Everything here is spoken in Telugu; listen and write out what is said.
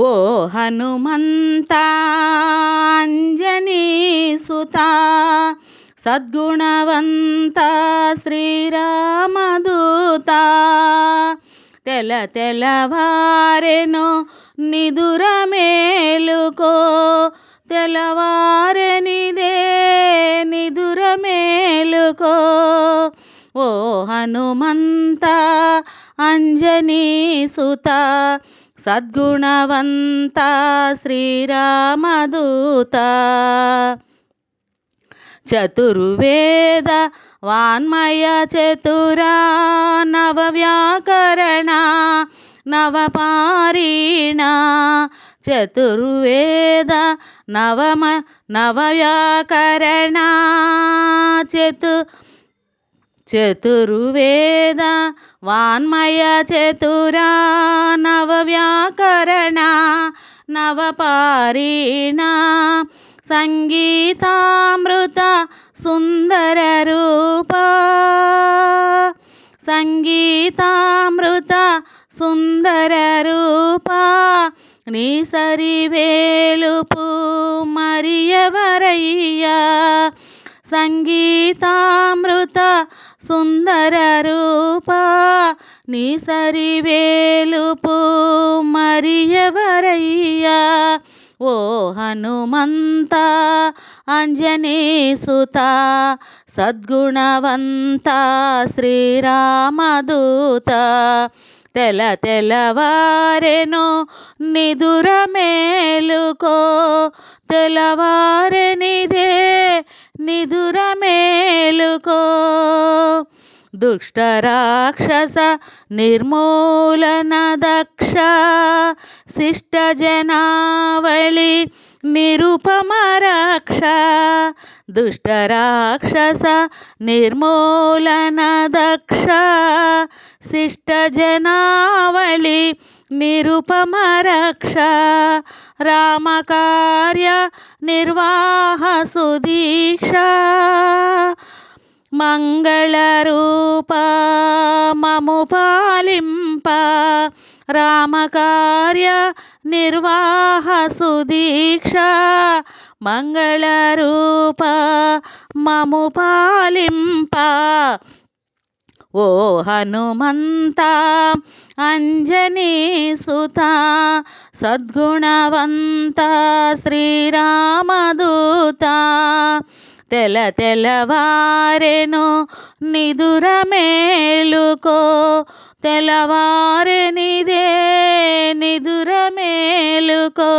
ఓ హనుమంత అంజనీసుత సద్గుణవంత శ్రీరామదూత. తెల తెలవారెను నిదుర మేలుకో తెలవారెనిదే నిదుర మేలుకో. ఓ హనుమంత అంజనీ సుత సద్గుణవంత శ్రీరామదూత. చతుర్వేద వాన్మయ చతురా నవవ్యాకరణ నవపారీణ. చతుర్వేద నవమ నవవ్యాకరణ చతు చతుర్వేద వాన్మయ చతురా నవవ్యాకరణ నవపారీణ సంగీతామృత సుందర రూప సంగీతామృత సుందర రూప నీ సరివేలుపు మరియవరయ్యా సంగీతామృత సుందర రూప నీ సరివేలుపు మరియవరయ్యా? ఓ హనుమంత అంజనీసుత సద్గుణవంత శ్రీరామదూత. తెల తెలవారెను నిదుర మేలుకో తెలవారెనిదే నిదుర మేలుకో దుష్ట రాక్షస నిర్మూలన దక్ష శిష్ట జనావళి నిరుపమ రక్ష దుష్ట రాక్షస నిర్మూలన దక్ష శిష్ట నిరుపమరక్ష రామకార్య నిర్వాహ సుదీక్ష మంగళరూప మము పాలింప రామకార్య నిర్వాహ సుదీక్ష మంగళరూప మము పాలింప ఓ హనుమంత అంజనీ సుత సద్గుణవంత శ్రీరామదూత. తెల తెలవారెను నిదుర మేలుకో తెలవారెనిదే నిదుర మేలుకో.